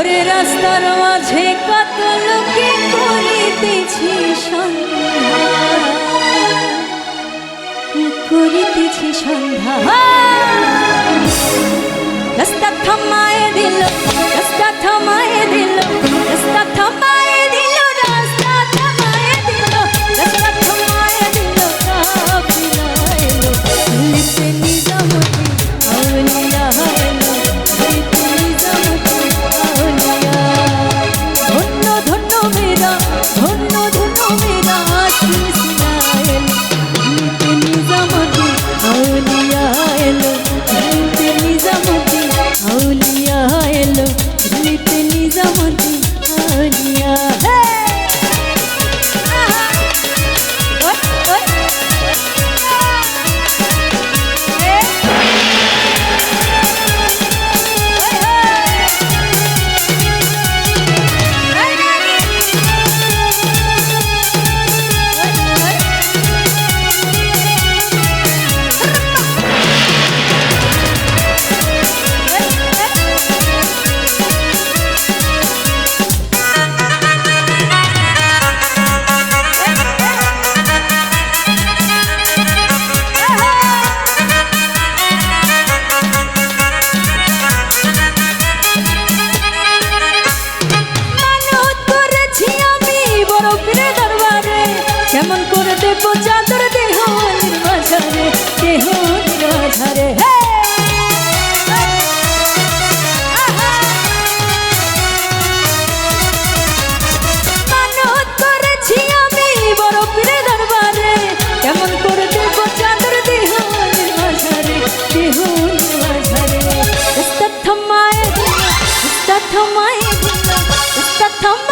ওরে রাস্তার মাঝে কত লোকে করিতেছি করিতেছি সন্ধ্যা। রাস্তা থামায় দিল রাস্তা থামায় দিল। प्रथम प्रथम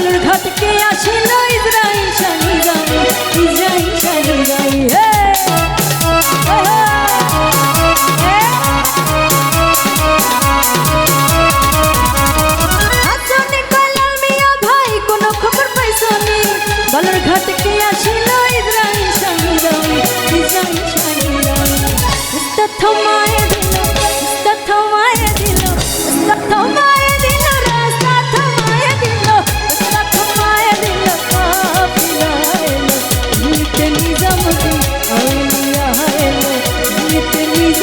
বালুর ঘাটকে আসিল ইসরাই শানি গাই ইসরাই শানি গাই হে। বালুর ঘাটকে আসিল